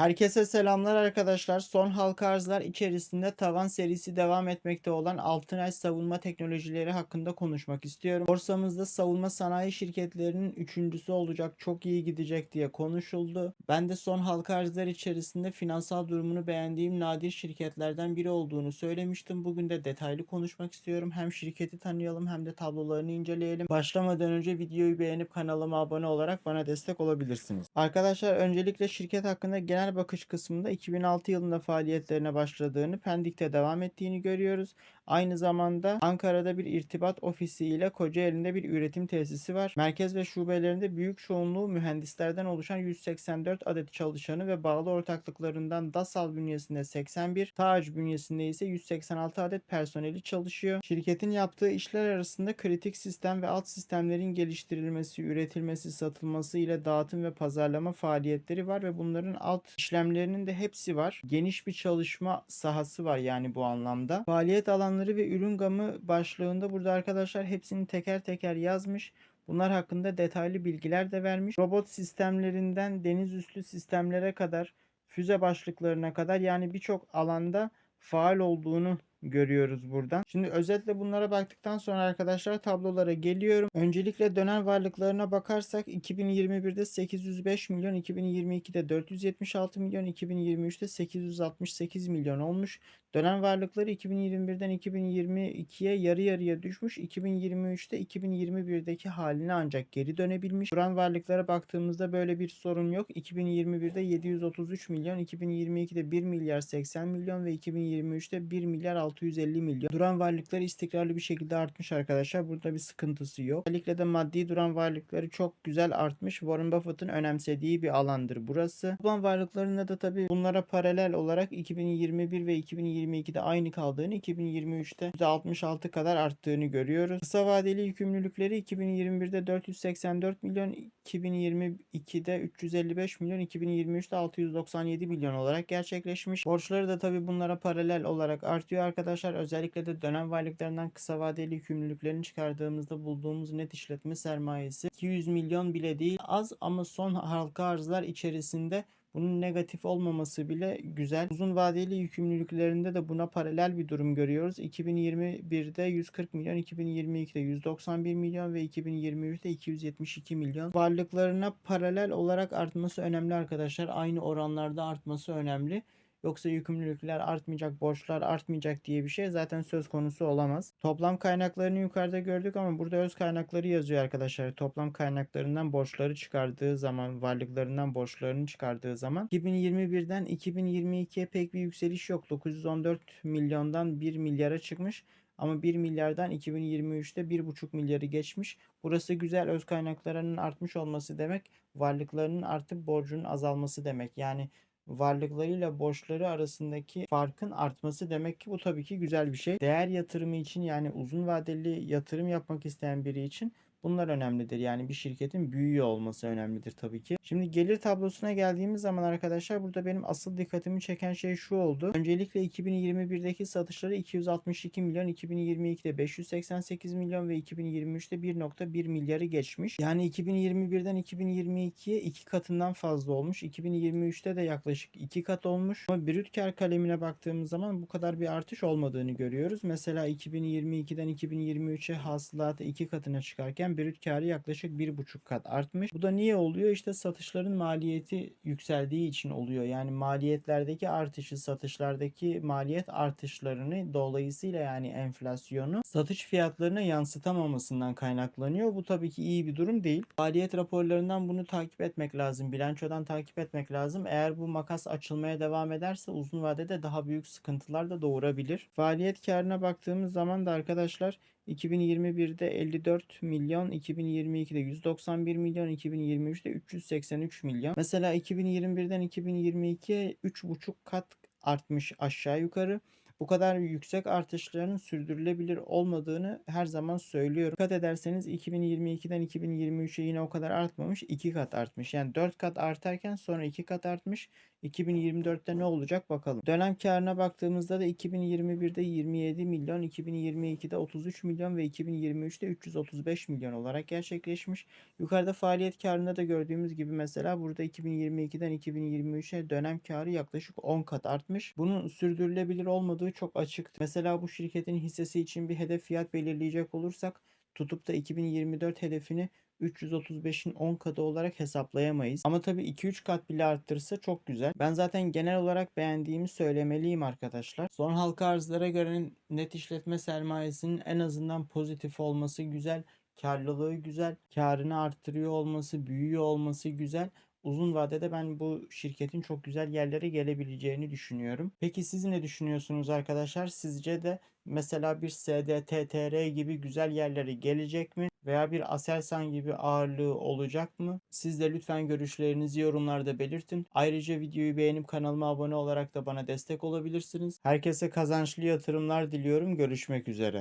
Herkese selamlar arkadaşlar. Son halka arzlar içerisinde tavan serisi devam etmekte olan Altınay savunma teknolojileri hakkında konuşmak istiyorum. Borsamızda savunma sanayi şirketlerinin üçüncüsü olacak çok iyi gidecek diye konuşuldu. Ben de son halka arzlar içerisinde finansal durumunu beğendiğim nadir şirketlerden biri olduğunu söylemiştim. Bugün de detaylı konuşmak istiyorum. Hem şirketi tanıyalım hem de tablolarını inceleyelim. Başlamadan önce videoyu beğenip kanalıma abone olarak bana destek olabilirsiniz. Arkadaşlar öncelikle şirket hakkında genel bakış kısmında 2006 yılında faaliyetlerine başladığını, Pendik'te devam ettiğini görüyoruz. Aynı zamanda Ankara'da bir irtibat ofisi ile Kocaeli'nde bir üretim tesisi var. Merkez ve şubelerinde büyük çoğunluğu mühendislerden oluşan 184 adet çalışanı ve bağlı ortaklıklarından DASAL bünyesinde 81, TAC bünyesinde ise 186 adet personeli çalışıyor. Şirketin yaptığı işler arasında kritik sistem ve alt sistemlerin geliştirilmesi, üretilmesi, satılması ile dağıtım ve pazarlama faaliyetleri var ve bunların alt işlemlerinin de hepsi var. Geniş bir çalışma sahası var yani bu anlamda. Faaliyet alanları ve ürün gamı başlığında burada arkadaşlar hepsini teker teker yazmış. Bunlar hakkında detaylı bilgiler de vermiş. Robot sistemlerinden deniz üstü sistemlere kadar, füze başlıklarına kadar yani birçok alanda faal olduğunu görüyoruz buradan. Şimdi özetle bunlara baktıktan sonra arkadaşlar tablolara geliyorum. Öncelikle dönen varlıklarına bakarsak 2021'de 805 milyon, 2022'de 476 milyon, 2023'te 868 milyon olmuş. Dönen varlıkları 2021'den 2022'ye yarı yarıya düşmüş. 2023'te 2021'deki haline ancak geri dönebilmiş. Duran varlıklara baktığımızda böyle bir sorun yok. 2021'de 733 milyon, 2022'de 1 milyar 80 milyon ve 2023'te 1 milyar 650 milyon. Duran varlıkları istikrarlı bir şekilde artmış arkadaşlar. Burada bir sıkıntısı yok. Özellikle de maddi duran varlıkları çok güzel artmış. Warren Buffett'ın önemsediği bir alandır burası. Toplam varlıklarında da tabii bunlara paralel olarak 2021 ve 2022'de aynı kaldığını, 2023'te %66 kadar arttığını görüyoruz. Kısa vadeli yükümlülükleri 2021'de 484 milyon, 2022'de 355 milyon, 2023'te 697 milyon olarak gerçekleşmiş. Borçları da tabii bunlara paralel olarak artıyor arkadaşlar. Özellikle de dönem varlıklarından kısa vadeli yükümlülüklerini çıkardığımızda bulduğumuz net işletme sermayesi 200 milyon bile değil. Az ama son halka arzlar içerisinde bunun negatif olmaması bile güzel. Uzun vadeli yükümlülüklerinde de buna paralel bir durum görüyoruz. 2021'de 140 milyon, 2022'de 191 milyon ve 2023'te 272 milyon. Varlıklarına paralel olarak artması önemli arkadaşlar. Aynı oranlarda artması önemli. Yoksa yükümlülükler artmayacak, borçlar artmayacak diye bir şey zaten söz konusu olamaz. Toplam kaynaklarını yukarıda gördük ama burada öz kaynakları yazıyor arkadaşlar. Toplam kaynaklarından borçları çıkardığı zaman, varlıklarından borçlarını çıkardığı zaman 2021'den 2022'ye pek bir yükseliş yok. 914 milyondan 1 milyara çıkmış. Ama 1 milyardan 2023'te 1,5 milyarı geçmiş. Burası güzel öz kaynaklarının artmış olması demek. Varlıklarının artıp borcunun azalması demek. Yani varlıklarıyla borçları arasındaki farkın artması demek ki bu tabii ki güzel bir şey. Değer yatırımı için yani uzun vadeli yatırım yapmak isteyen biri için Bunlar önemlidir. Yani bir şirketin büyüyor olması önemlidir tabii ki. Şimdi gelir tablosuna geldiğimiz zaman arkadaşlar burada benim asıl dikkatimi çeken şey şu oldu. Öncelikle 2021'deki satışları 262 milyon, 2022'de 588 milyon ve 2023'te 1.1 milyarı geçmiş. Yani 2021'den 2022'ye iki katından fazla olmuş. 2023'te de yaklaşık iki kat olmuş. Ama brüt kar kalemine baktığımız zaman bu kadar bir artış olmadığını görüyoruz. Mesela 2022'den 2023'e hasılatı iki katına çıkarken brüt karı yaklaşık bir buçuk kat artmış. Bu da niye oluyor? İşte satışların maliyeti yükseldiği için oluyor. Yani maliyetlerdeki artışı, satışlardaki maliyet artışlarını dolayısıyla yani enflasyonu satış fiyatlarına yansıtamamasından kaynaklanıyor. Bu tabii ki iyi bir durum değil. Maliyet raporlarından bunu takip etmek lazım. Bilançodan takip etmek lazım. Eğer bu makas açılmaya devam ederse uzun vadede daha büyük sıkıntılar da doğurabilir. Faaliyet karına baktığımız zaman da arkadaşlar 2021'de 54 milyon, 2022'de 191 milyon, 2023'te 383 milyon. Mesela 2021'den 2022'ye 3,5 kat artmış aşağı yukarı. Bu kadar yüksek artışların sürdürülebilir olmadığını her zaman söylüyorum. Dikkat ederseniz 2022'den 2023'e yine o kadar artmamış. 2 kat artmış. Yani 4 kat artarken sonra 2 kat artmış. 2024'te ne olacak bakalım. Dönem karına baktığımızda da 2021'de 27 milyon, 2022'de 33 milyon ve 2023'te 335 milyon olarak gerçekleşmiş. Yukarıda faaliyet karında da gördüğümüz gibi mesela burada 2022'den 2023'e dönem karı yaklaşık 10 kat artmış. Bunun sürdürülebilir olmadığı çok açık. Mesela bu şirketin hissesi için bir hedef fiyat belirleyecek olursak tutup da 2024 hedefini 335'in 10 katı olarak hesaplayamayız. Ama tabii 2-3 kat bile arttırsa çok güzel. Ben zaten genel olarak beğendiğimi söylemeliyim arkadaşlar. Son halka arzlara göre net işletme sermayesinin en azından pozitif olması güzel. Karlılığı güzel. Karını arttırıyor olması, büyüyor olması güzel. Uzun vadede ben bu şirketin çok güzel yerlere gelebileceğini düşünüyorum. Peki siz ne düşünüyorsunuz arkadaşlar? Sizce de mesela bir SDTTR gibi güzel yerlere gelecek mi? Veya bir Aselsan gibi ağırlığı olacak mı? Siz de lütfen görüşlerinizi yorumlarda belirtin. Ayrıca videoyu beğenip kanalıma abone olarak da bana destek olabilirsiniz. Herkese kazançlı yatırımlar diliyorum. Görüşmek üzere.